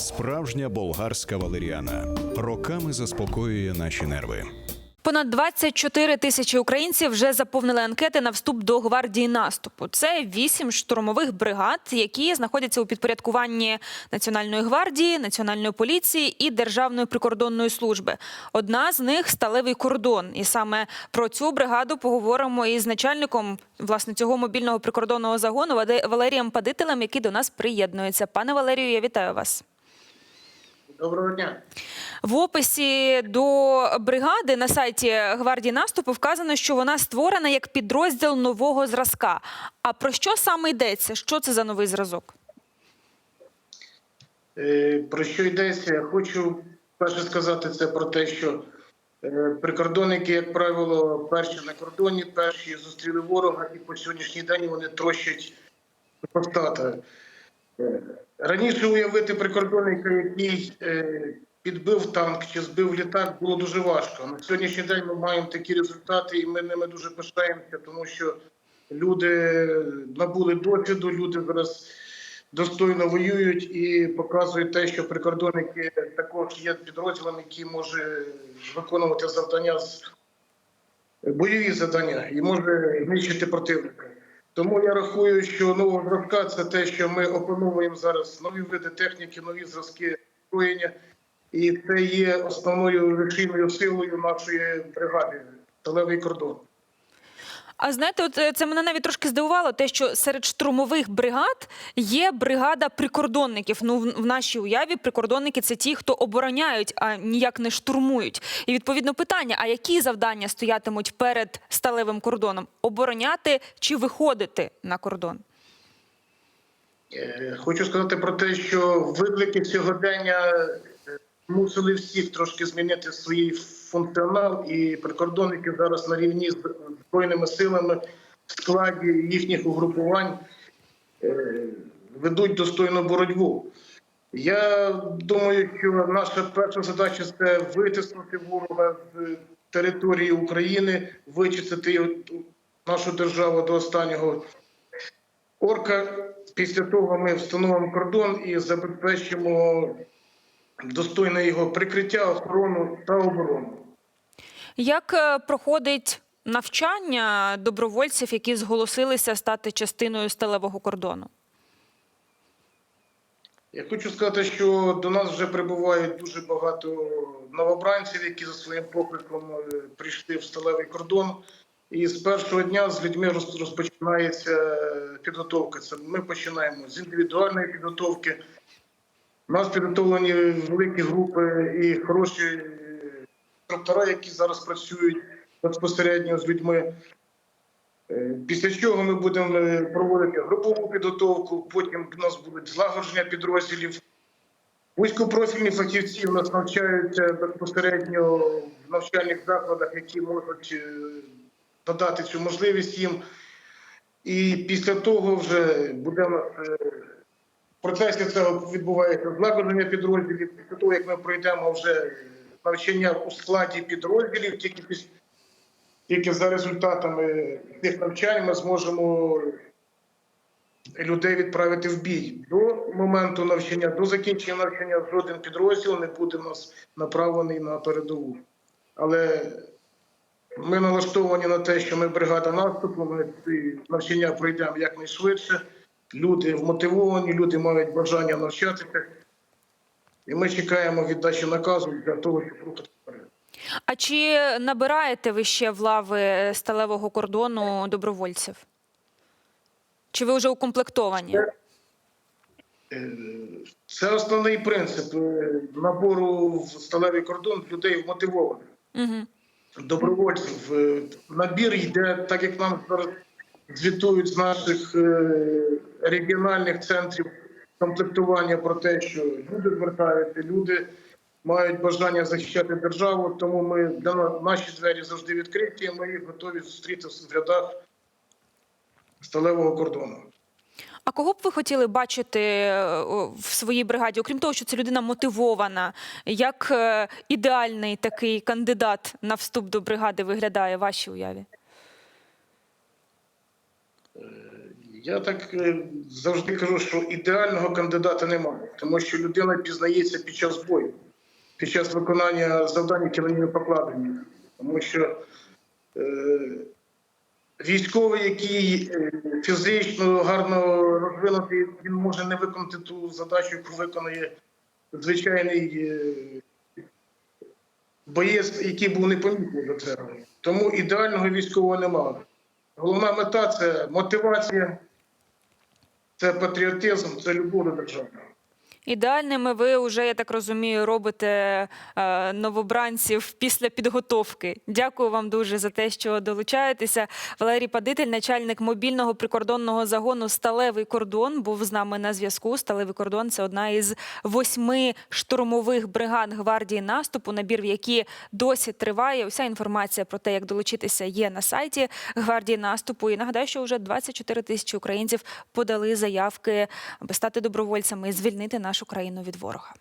Справжня болгарська валеріана роками заспокоює наші нерви. Понад 24 тисячі українців вже заповнили анкети на вступ до гвардії наступу. Це вісім штурмових бригад, які знаходяться у підпорядкуванні Національної гвардії, Національної поліції і Державної прикордонної служби. Одна з них сталевий кордон. І саме про цю бригаду поговоримо із начальником власне цього мобільного прикордонного загону Валерієм Падителем, який до нас приєднується. Пане Валерію, я вітаю вас. Доброго дня. В описі до бригади на сайті гвардії наступу вказано, що вона створена як підрозділ нового зразка. А про що саме йдеться? Що це за новий зразок? Е, Про що йдеться? Я хочу перше сказати це про те, що е, прикордонники, як правило, перші на кордоні, перші зустріли ворога, і по сьогоднішній день вони трощать постата. Раніше уявити прикордонника, який е, підбив танк чи збив літак, було дуже важко. На сьогоднішній день ми маємо такі результати, і ми ними дуже пишаємося, тому що люди набули досвіду, люди зараз достойно воюють і показують те, що прикордонники також є підрозділом, який може виконувати завдання бойові завдання і може знищити противника. Тому я рахую, що нова зразка це те, що ми опановуємо зараз нові види техніки, нові зразки зброєння, і це є основною вершиною силою нашої бригади Сталевий кордон. А знаєте, от е, це мене навіть трошки здивувало, те, що серед штурмових бригад є бригада прикордонників. Ну, в нашій уяві прикордонники це ті, хто обороняють, а ніяк не штурмують. І відповідно питання: а які завдання стоятимуть перед сталевим кордоном? Обороняти чи виходити на кордон? Е, Хочу сказати про те, що виклики сьогодення мусили всіх трошки змінити свій функціонал, і прикордонники зараз на рівні з збройними силами в складі їхніх угрупувань е, ведуть достойну боротьбу. Я думаю, що наша перша задача це витиснути ворога з території України, вичистити нашу державу до останнього орка. Після того ми встановимо кордон і забезпечимо достойне його прикриття, охорону та оборону. Як е, проходить навчання добровольців, які зголосилися стати частиною сталевого кордону? Я хочу сказати, що до нас вже прибувають дуже багато новобранців, які за своїм покликом е, прийшли в сталевий кордон. І з першого дня з людьми роз- розпочинається е, підготовка. Це ми починаємо з індивідуальної підготовки. У нас підготовлені великі групи і хороші е, інструктора, які зараз працюють безпосередньо з людьми. Е, Після чого ми будемо е, проводити групову підготовку, потім в нас будуть злагодження підрозділів. Вузькопрофільні фахівці у нас навчаються безпосередньо в навчальних закладах, які можуть надати цю можливість їм. І після того вже буде в нас в процесі цього відбувається злагодження підрозділів. Після того, як ми пройдемо вже навчання у складі підрозділів, тільки тільки за результатами цих навчань ми зможемо людей відправити в бій. До моменту навчання, до закінчення навчання жоден підрозділ не буде у нас направлений на передову. Але ми налаштовані на те, що ми бригада наступу, ми навчання пройдемо якнайшвидше. Люди вмотивовані, люди мають бажання навчатися. І ми чекаємо віддачі наказу для того, щоб рухати вперед. А чи набираєте ви ще в лави сталевого кордону добровольців? Чи ви вже укомплектовані? Е, Це основний принцип е, набору в сталевий кордон людей вмотивованих, Угу. добровольців. Е, Набір йде, так як нам зараз звітують з наших е, регіональних центрів комплектування про те, що люди звертаються, люди мають бажання захищати державу, тому ми для наші двері завжди відкриті. Ми їх готові зустріти в рядах сталевого кордону. А кого б ви хотіли бачити е, в своїй бригаді, окрім того, що це людина мотивована, як е, ідеальний такий кандидат на вступ до бригади виглядає в вашій уяві? Я так е, завжди кажу, що ідеального кандидата немає, тому що людина пізнається під час бою, під час виконання завдань, які на покладені. Тому що е, військовий, який е, фізично гарно розвинутий, він може не виконати ту задачу, яку виконує звичайний е, боєць, який був непомітний до цього. Тому ідеального військового немає. Головна мета це мотивація, це патріотизм, це любов до держави. Ідеальними ви вже, я так розумію, робите е, новобранців після підготовки. Дякую вам дуже за те, що долучаєтеся. Валерій Падитель, начальник мобільного прикордонного загону Сталевий кордон, був з нами на зв'язку. Сталевий кордон це одна із восьми штурмових бригад гвардії наступу, набір в які досі триває. Уся інформація про те, як долучитися, є на сайті гвардії наступу. І нагадаю, що вже 24 тисячі українців подали заявки, аби стати добровольцями звільнити нашу країну від ворога.